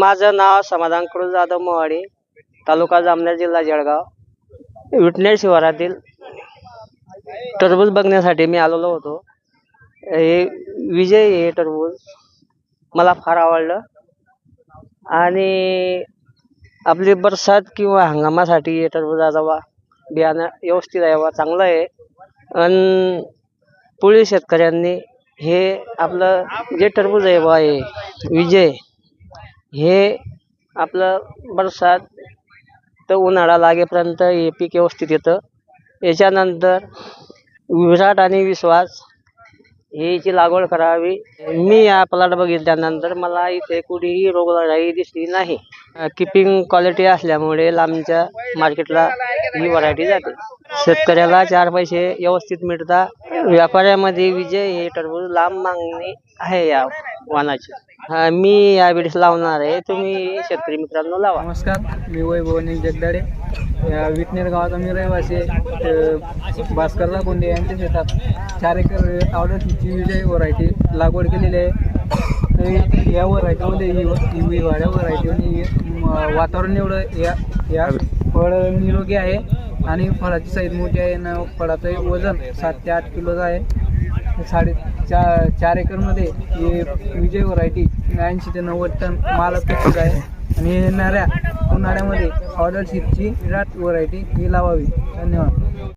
माझं नाव समाधान कृष्ण जाधव मोवाडी तालुका जामनेर जिल्हा जळगाव. विटनेर शिवारातील टरबूज बघण्यासाठी मी आलेलो होतो. हे विजय हे टरबूज मला फार आवडलं. आणि आपली बरसात किंवा हंगामासाठी हे टरबूजाचा वा बियाणं व्यवस्थित आहे वा चांगलं आहे. आणि पुढील शेतकऱ्यांनी हे आपलं जे टरबूज आहे बा हे विजय हे आपलं बरसात तर उन्हाळा लागेपर्यंत हे पीक व्यवस्थित येतं. याच्यानंतर विराट आणि विश्वास ह्याची लागवड करावी. मी या प्लॉट बघितल्यानंतर मला इथे कुठेही रोगराई दिसली नाही. किपिंग क्वालिटी असल्यामुळे लांबच्या मार्केटला ही व्हरायटी जाते. शेतकऱ्याला चार पैसे व्यवस्थित मिळतात. व्यापाऱ्यामध्ये विजय हे टरबूज लांब मागणी आहे या वाहनाची हा, मी या वेळेस लावणार आहे. तुम्ही शेतकरी मित्रांनो लावा. नमस्कार मी वैभव अनिल जगदाडे. या विटनेर गावाचा मी रहिवासी आहे. अ, यांच्या शेतात. चार एकर आवडतीची विजय व्हरायटी लागवड केलेली आहे. या व्हरायटीमध्ये ही ही हिवाळ्या आणि वातावरण एवढं या या फळ निरोगी आहे आणि फळाची साईज मोठी आहे. आणि फळाचं वजन सात ते आठ किलोचं आहे. साडे चार चार एकरमध्ये ही विजय व्हरायटी ऐंशी ते नव्वद टन माल अपेक्षित आहे. आणि येणाऱ्या उन्हाळ्यामध्ये ऑर्डर शीटची विराट व्हरायटी ही लावावी. धन्यवाद.